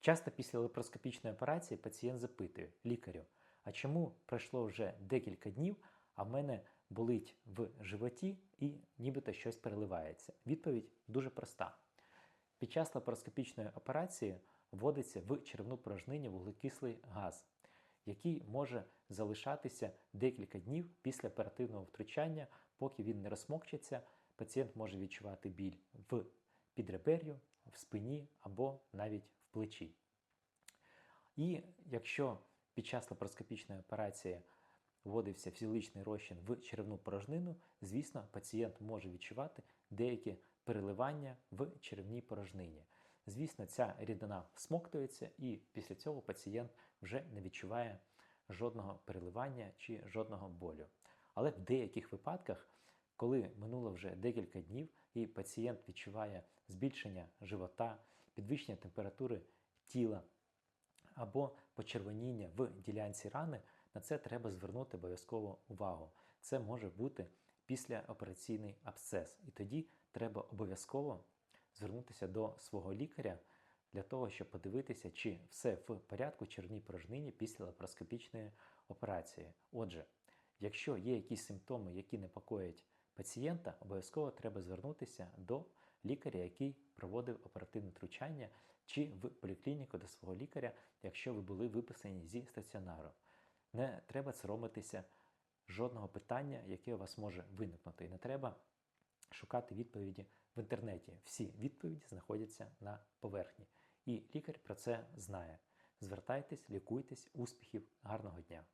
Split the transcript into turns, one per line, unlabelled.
Часто після лапароскопічної операції пацієнт запитує лікарю, а чому пройшло вже декілька днів, а в мене болить в животі і нібито щось переливається? Відповідь дуже проста. Під час лапароскопічної операції вводиться в черевну порожниню вуглекислий газ, який може залишатися декілька днів після оперативного втручання, поки він не розмокчиться, пацієнт може відчувати біль в підребер'ю, в спині або навіть в плечі. І якщо під час лапароскопічної операції вводився фізіологічний розчин в черевну порожнину, звісно, пацієнт може відчувати деякі переливання в черевній порожнині. Звісно, ця рідина всмоктується, і після цього пацієнт вже не відчуває жодного переливання чи жодного болю. Але в деяких випадках, коли минуло вже декілька днів, і пацієнт відчуває збільшення живота, підвищення температури тіла або почервоніння в ділянці рани, на це треба звернути обов'язково увагу. Це може бути післяопераційний абсцес. І тоді треба обов'язково звернутися до свого лікаря для того, щоб подивитися, чи все в порядку червній порожнині після лапароскопічної операції. Отже, якщо є якісь симптоми, які непокоять пацієнта, обов'язково треба звернутися до лікаря, який проводив оперативне втручання, чи в поліклініку до свого лікаря, якщо ви були виписані зі стаціонару. Не треба соромитися жодного питання, яке у вас може виникнути. І не треба шукати відповіді в інтернеті. Всі відповіді знаходяться на поверхні. І лікар про це знає. Звертайтесь, лікуйтесь, успіхів, гарного дня!